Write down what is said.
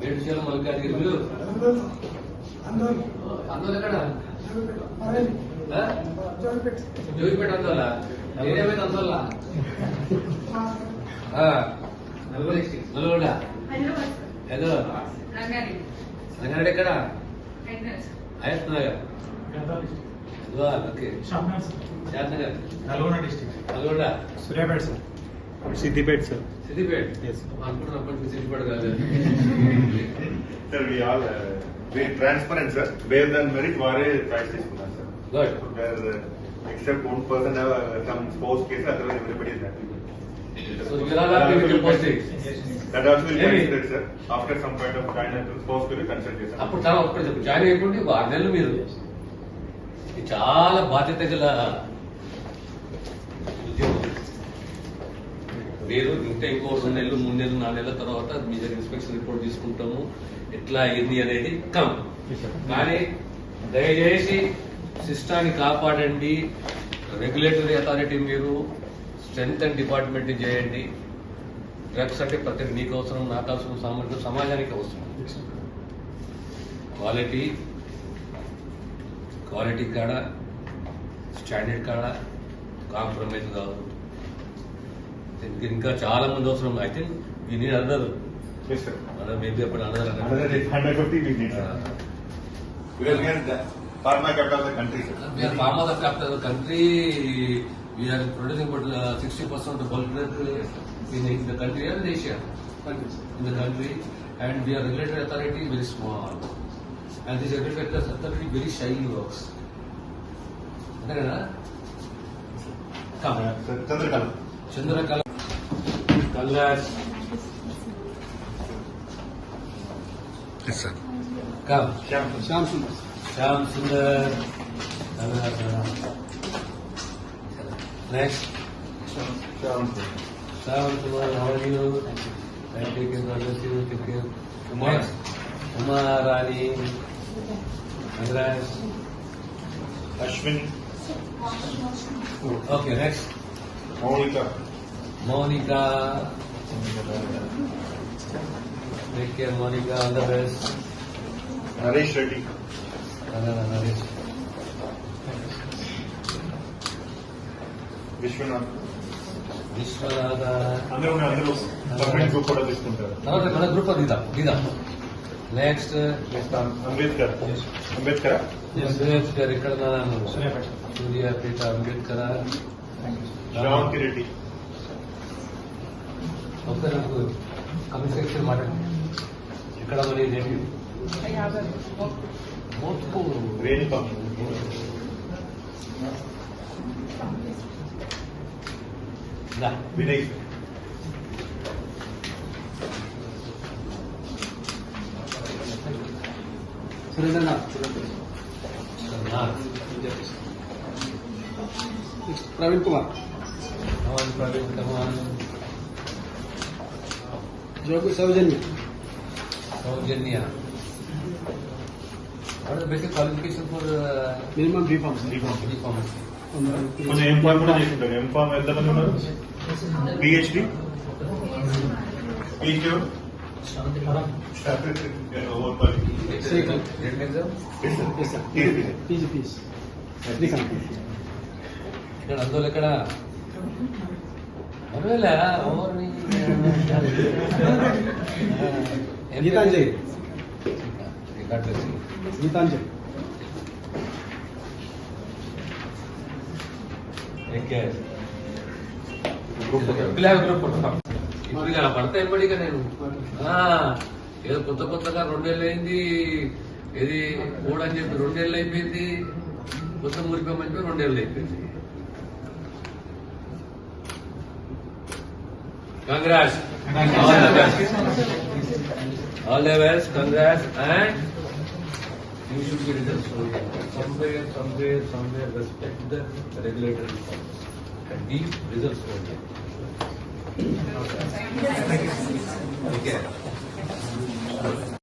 మేడ్చల మల్కాజ్గిరి. మీరు? అందులో ఎక్కడ? ఆ? జోగిపేట అందువల్ల నేనేమైంది అందువల్ల నల్గొండ? రంగారెడ్డి. ఎక్కడ? Shantanagar Nalgonda district Nalgonda? Suryapet sir. Siddipet sir Siddipet Sir, we all uh, very transparent, sir. Based on merit, వారే ప్రైస్ తీసుకున్నారు sir. Good uh, one person have uh, some spouse case, otherwise everybody is happy. So you happy with your posting? That also will be considered, sir. After some point of time, and spouse will consider చేశాం. అప్పుడు చాలా ఒక్కటి చెప్పు join అయిపోండి ఒక ఆరు నెలలు మీరు చాలా బాధ్యత గల మీరు ఇంకా ఇంకో రెండు నెలలు మూడు నెలలు నాలుగు నెలల తర్వాత మీ దగ్గర ఇన్స్పెక్షన్ రిపోర్ట్ తీసుకుంటాము. ఎట్లా అయింది అనేది కమ్. కానీ దయచేసి సిస్టాన్ని కాపాడండి. రెగ్యులేటరీ అథారిటీ మీరు స్ట్రెంత్ అండ్ డిపార్ట్మెంట్ చేయండి. డ్రగ్స్ అంటే ప్రతి మీకు అవసరం నాకు అవసరం సామర్థ్యం సమాజానికి అవసరం. క్వాలిటీ క్వాలిటీ కాడ? స్టాండర్డ్ కాడ? కాంప్రమైజ్ కాదు. దీనికి ఇంకా చాలా మంది అవసరం ఐ థింక్ ఈ నీడ్. అదర్ మేబీ అప్పుడు Another other 150 we need, sir. Because we are the pharma capital of the country, sir. We are farmers of capital country. We are producing about sixty percent of the bulk drug in, in the country and in Asia. In the country, and we are regulatory authority very small. And this regulatory authority very shy works. అంతే కదా come Sir, well as yes, sir. Come. Shyam Sundar. Shyam Sundar. Next. Shyam Sundar, how are you? Thank you. Thank you bless you. Take care. Kumar. Next. Kumar Rani. Andras. Ashwin. Okay, next. Monica. Monica. Take care, Monica, all the best. Naresh Reddy. Another Naresh. Vishwanath Viswanatha అందరూ ఉన్నారు, అందరూ permanent group కూడా తీసుకుంటారు తర్వాత మన group దిద్దాం దిద్దాం next Ambedkar Ambedkar Ambedkar ఇక్కడ ఉన్నాను సూర్యాపేట సూర్యాపేట అంబేద్కర్ శ్రావంతి రెడ్డి ఒకసారి నాకు కమ్యూనికేషన్ మాట్లాడండి ఇక్కడ మరి నేటివ్ మోత్కు రేణుక దా. వినయ్ సురేంద్రనాథ్ నా. Praveen Kumar Come on, Praveen, come on. Jogu Soujanya Soujanya What is the basic qualification for uh, minimum B Pharm B.Pharm. B.Pharm? కొంచెం ఎంఫామ్ కూడా చేసుకుంటారు ఎంఫామ్ ఎంతమంది ఉన్నారు PhD PhD Srikanth Written exam? PG piece Srikanth ఇక్కడ అందులో ఎక్కడ ఒకవేళ ఎవరిని గీతాంజలి. గీతాంజలి. ఇప్పుడు ఇక పడతా ఇక నేను. ఆ, ఏదో కొత్త కొత్తగా రెండేళ్ళు అయింది ఇది మూడు అని చెప్పి రెండేళ్ళు అయిపోయింది. కొత్త మురిపోమని చెప్పి రెండేళ్ళు అయిపోయింది. Congrats. Congrats. All the best. All the best. Congrats. And you should be results. Somewhere, somewhere, somewhere, respect the regulatory reforms. And these results will get. Thank you. Take care.